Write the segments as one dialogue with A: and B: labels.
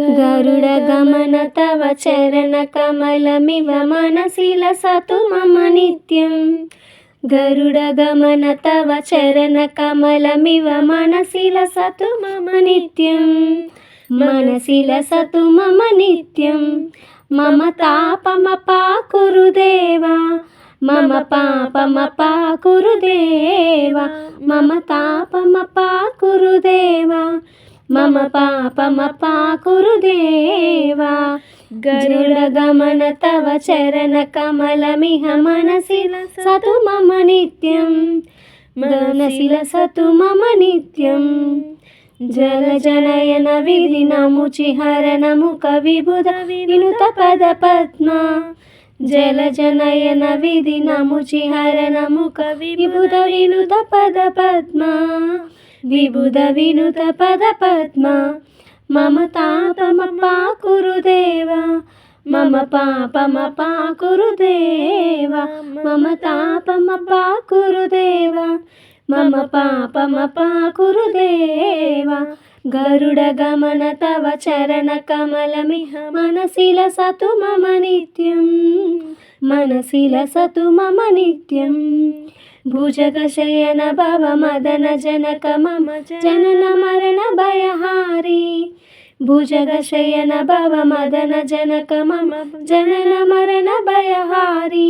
A: గరుడ గమన తవ చరణ కమలమివ మనసిల సతు మమ నిత్యం. గరుడ గమన తవ చరణ కమలమివ మనసిల సతు మమ నిత్యం. మనసిల సతు మమ నిత్యం. మమ తాపమ పాకురుదేవా మమ పాపమ పాకురుదేవా మమ తాపమ పాకురుదేవా మమ పాపమ పాకురుదేవా గరుడ గమన తవ చరణ కమలమిహ మనసిల సతు మమ నిత్యం. మనసిల సతు మమ నిత్యం. జల జనయన విధి నముచి హరణముఖ విబుధ వినుత పద పద్మ. జల జనయన విధి నముచి హరణముఖ విబుధ వినుత పద పద్మ. విబుధ వినుత పద పద్మ. మమ తాపమ పాకురుదేవ మమ పాపమ పాకురుదేవ మమ తాపమ పాకురుదేవ మమ పాపమ పాకురుదేవ గరుడ గమన తవ చరణ కమలమిహ మనసిల సతు మమ నిత్యం. మనసిల సతు మమ నిత్యం. భుజగ శయన భవ మదన జనక మమ జనన మరణ భయహారి. భుజగ శయన భవ మదన జనక మమ జనన మరణ భయహారి.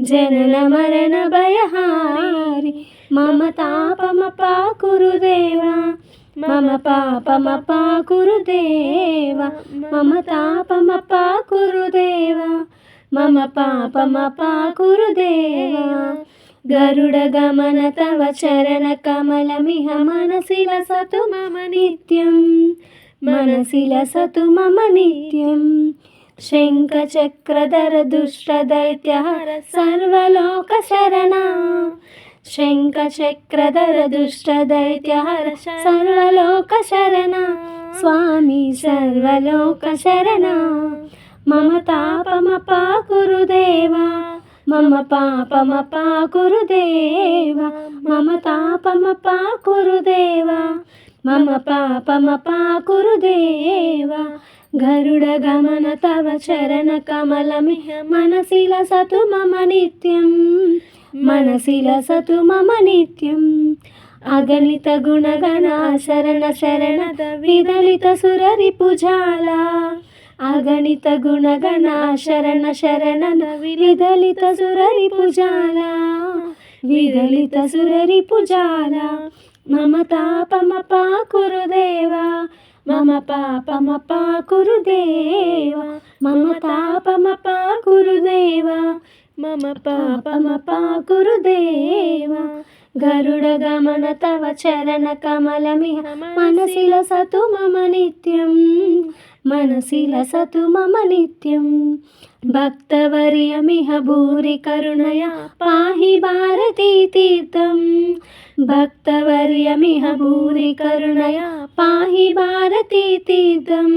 A: జనన మరణ భయహారి. మమ తాపమ పాకురుదేవా మమ పాపమ పాకురుదేవా మమ తాపమ పాకురుదేవా మమ పాపమ పాకురుదేవా గరుడ గమన తవ చరణ కమలమిహ మనసిల సతు మమ నిత్యం. మనసిల సతు మమ నిత్యం. శంఖ చక్రధర దుష్ట దైత్యహర సర్వలోక శరణ. శంఖ చక్రధర దుష్ట దైత్యహర సర్వలోక శరణ మమ తాపమ పాకురుదేవా మమ పాపమ పాకురుదేవా మమ తాపమ పాకురుదేవా మమ పాపమ పాకురుదేవా గరుడ గమన తవ చరణ కమలమిహ మనసిల సతు మమ నిత్యం మనసిల సతు మమ నిత్యం. అగణిత గుణగణ శరణ శరణ విదలిత సురరి పుజాలా అగణిత గుణగణ శరణ శరణ విదలిత సురరి పుజాల విదలిత సురరి పుజాల. మమ తాపమ పాకురుదేవా మమ పాపమ పాకురుదేవా మమ తాపమ పాకురుదేవా మమ పాపమ పాకురుదేవా గరుడ గమన తవ చరణ కమలమిహ మనసిల సతు మమ నిత్యం. మనసిల సతు మమ నిత్యం భక్తవర్యమిహ భూరి కరుణయ పాహి భారతీ తీర్థం. భక్తవర్యమిహ భూరి కరుణయ పాహి భారతీ తీర్థం.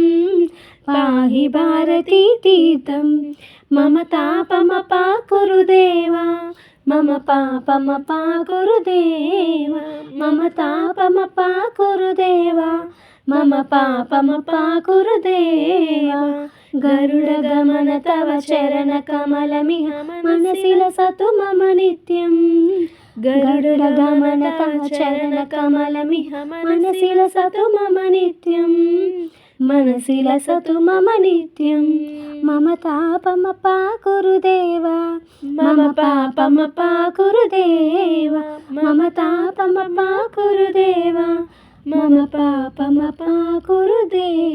A: పాహి భారతీ తీర్థం. మమ తాపమ పాకురుదేవా మమ పాపమ పాకురుదేవా మమ తాపమ పాకురుదేవా మమ పాపమ పాకురుదేవా. గరుడ గమన తవ చరణ కమలమిహ మనసిల సతు మమ నిత్యం గరుడ గమన తవ చరణ కమలమిహ మనసిల సతు మమ నిత్యం మనసిల సతు మమ నిత్యం మమ తాపమ పాకురుదేవా మమ పాపమ పాకురుదేవా మమ తాపమ పాకురుదేవా మమ పాపమ పాకురుదేవా